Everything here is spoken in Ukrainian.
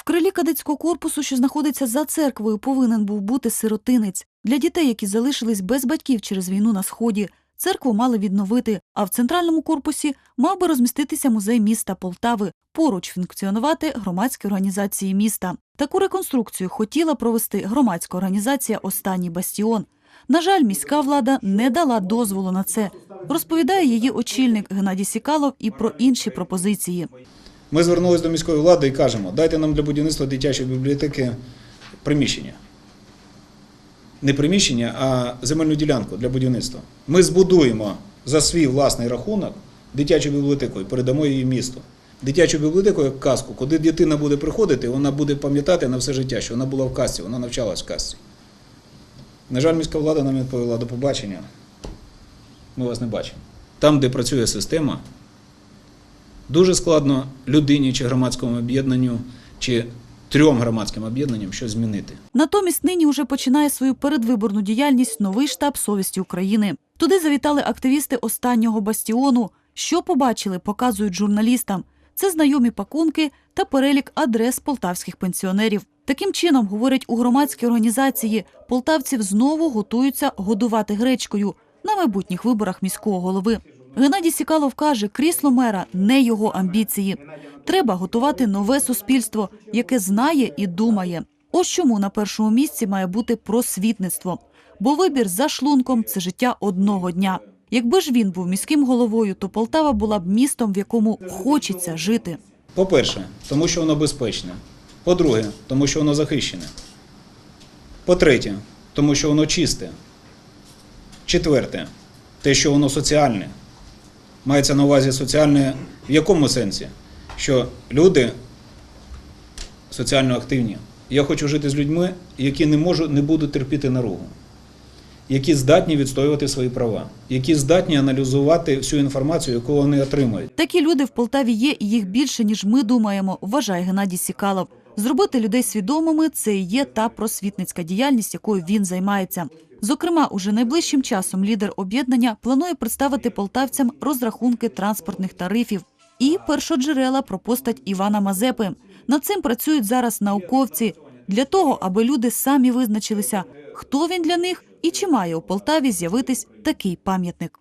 В крилі кадетського корпусу, що знаходиться за церквою, повинен був бути сиротинець. Для дітей, які залишились без батьків через війну на сході, церкву мали відновити. А в центральному корпусі мав би розміститися музей міста Полтави. Поруч функціонувати громадські організації міста. Таку реконструкцію хотіла провести громадська організація Останній бастіон. На жаль, міська влада не дала дозволу на це. Розповідає її очільник Геннадій Сікалов і про інші пропозиції. Ми звернулися до міської влади і кажемо, дайте нам для будівництва дитячої бібліотеки приміщення. Не приміщення, а земельну ділянку для будівництва. Ми збудуємо за свій власний рахунок дитячу бібліотеку і передамо її місту. Дитячу бібліотеку як казку, куди дитина буде приходити, вона буде пам'ятати на все життя, що вона була в казці, вона навчалась в казці. На жаль, міська влада нам відповіла до побачення. Ми вас не бачимо. Там, де працює система, Дуже складно людині чи громадському об'єднанню, чи трьом громадським об'єднанням щось змінити. Натомість нині уже починає свою передвиборну діяльність новий штаб совісті України. Туди завітали активісти останнього бастіону. Що побачили, показують журналістам. Це знайомі пакунки та перелік адрес полтавських пенсіонерів. Таким чином, говорять у громадській організації, полтавців знову готуються годувати гречкою на майбутніх виборах міського голови. Геннадій Сікалов каже, крісло мера не його амбіції. Треба готувати нове суспільство, яке знає і думає. Ось чому на першому місці має бути просвітництво. Бо вибір за шлунком це життя одного дня. Якби ж він був міським головою, то Полтава була б містом, в якому хочеться жити. По-перше, тому що воно безпечне. По-друге, тому що воно захищене. По-третє, тому що воно чисте. Четверте, те, що воно соціальне. Мається на увазі соціальне в якому сенсі? Що люди соціально активні. Я хочу жити з людьми, які не можуть, не будуть терпіти наругу, які здатні відстоювати свої права, які здатні аналізувати всю інформацію, яку вони отримують. Такі люди в Полтаві є, і їх більше ніж ми думаємо. Вважає Геннадій Сікалов. Зробити людей свідомими це і є та просвітницька діяльність, якою він займається. Зокрема, уже найближчим часом лідер об'єднання планує представити полтавцям розрахунки транспортних тарифів і першоджерела про постать Івана Мазепи. Над цим працюють зараз науковці для того, аби люди самі визначилися, хто він для них і чи має у Полтаві з'явитись такий пам'ятник.